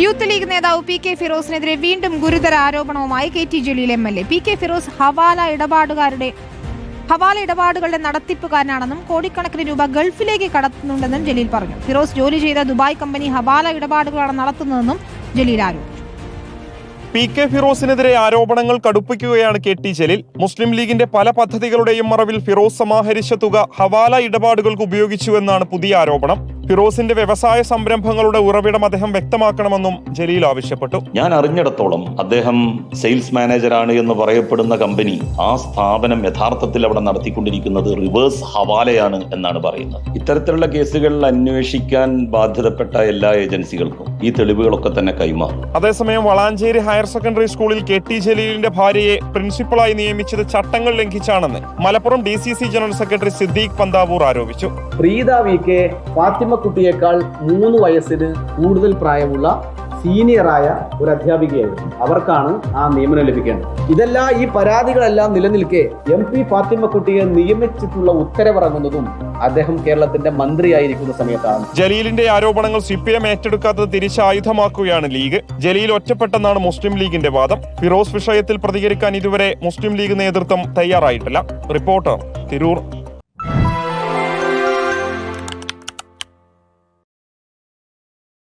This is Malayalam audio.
യൂത്ത് ലീഗ് നേതാവ് പി കെ ഫിറോസിനെതിരെ വീണ്ടും ഗുരുതര ആരോപണവുമായി K T Jaleel M L A. P K Firoz ഹവാല ഇടപാടുകാരുടെ ഹവാല ഇടപാടുകളുടെ നടത്തിപ്പുകാരനാണെന്നും കോടിക്കണക്കിന് രൂപ ഗൾഫിലേക്ക് കടത്തുന്നുണ്ടെന്നും ജലീൽ പറഞ്ഞു. ഫിറോസ് ജോലി ചെയ്ത ദുബായ് കമ്പനി ഹവാല ഇടപാടുകളാണ് നടത്തുന്നതെന്നും ജലീൽ ആരോപിച്ചു. പി കെ ഫിറോസിനെതിരെ ആരോപണങ്ങൾ കടുപ്പിക്കുകയാണ് കെ ടി ജലീൽ. മുസ്ലിം ലീഗിന്റെ പല പദ്ധതികളുടെയും മറവിൽ ഫിറോസ് സമാഹരിച്ച തുക ഹവാല ഇടപാടുകൾക്ക് ഉപയോഗിച്ചുവെന്നാണ് പുതിയ ആരോപണം. ഫിറോസിന്റെ വ്യവസായ സംരംഭങ്ങളുടെ ഉറവിടം അദ്ദേഹം വ്യക്തമാക്കണമെന്നും ജലീൽ ആവശ്യപ്പെട്ടു. ഞാൻ അറിഞ്ഞിടത്തോളം അദ്ദേഹം സെയിൽസ് മാനേജറാണ് എന്ന് പറയപ്പെടുന്ന കമ്പനി ആ സ്ഥാപനം യഥാർത്ഥത്തിൽ അവിടെ നടത്തിക്കൊണ്ടിരിക്കുന്നത് റിവേഴ്സ് ഹവാലയാണ് എന്നാണ് പറയുന്നത്. ഇത്തരത്തിലുള്ള കേസുകളിൽ അന്വേഷിക്കാൻ ബാധ്യതപ്പെട്ട എല്ലാ ഏജൻസികൾക്കും ഈ തെളിവുകളൊക്കെ തന്നെ കൈമാറും. അതേസമയം വളാഞ്ചേരി ഹയർ സെക്കൻഡറി സ്കൂളിൽ കെ ടി ജലീലിന്റെ ഭാര്യയെ പ്രിൻസിപ്പളായി നിയമിച്ചത് ചട്ടങ്ങൾ ലംഘിച്ചാണെന്ന് Malappuram D C C general secretary Siddique Panthavoor ആരോപിച്ചു. പ്രീത വി കെ ഫാത്തിമക്കുട്ടിയേക്കാൾ മൂന്ന് വയസ്സിന് കൂടുതൽ പ്രായമുള്ള സീനിയറായ ഒരു അധ്യാപികയായിരുന്നു. അവർക്കാണ് ആ നിയമനം ലഭിക്കേണ്ടത്. ഇതെല്ലാം ഈ പരാതികളെല്ലാം നിലനിൽക്കെ എം പി ഫാത്തിമക്കുട്ടിയെ നിയമിച്ചിട്ടുള്ള ഉത്തരവിറങ്ങുന്നതും അദ്ദേഹം കേരളത്തിന്റെ മന്ത്രിയായിരിക്കുന്ന സമയത്താണ്. ജലീലിന്റെ ആരോപണങ്ങൾ സി പി എം ഏറ്റെടുക്കാത്തത് തിരിച്ചായുധമാക്കുകയാണ് ലീഗ്. ജലീൽ ഒറ്റപ്പെട്ടെന്നാണ് മുസ്ലിം ലീഗിന്റെ വാദം. ഫിറോസ് വിഷയത്തിൽ പ്രതികരിക്കാൻ ഇതുവരെ മുസ്ലിം ലീഗ് നേതൃത്വം തയ്യാറായിട്ടില്ല. റിപ്പോർട്ടർ തിരൂർ.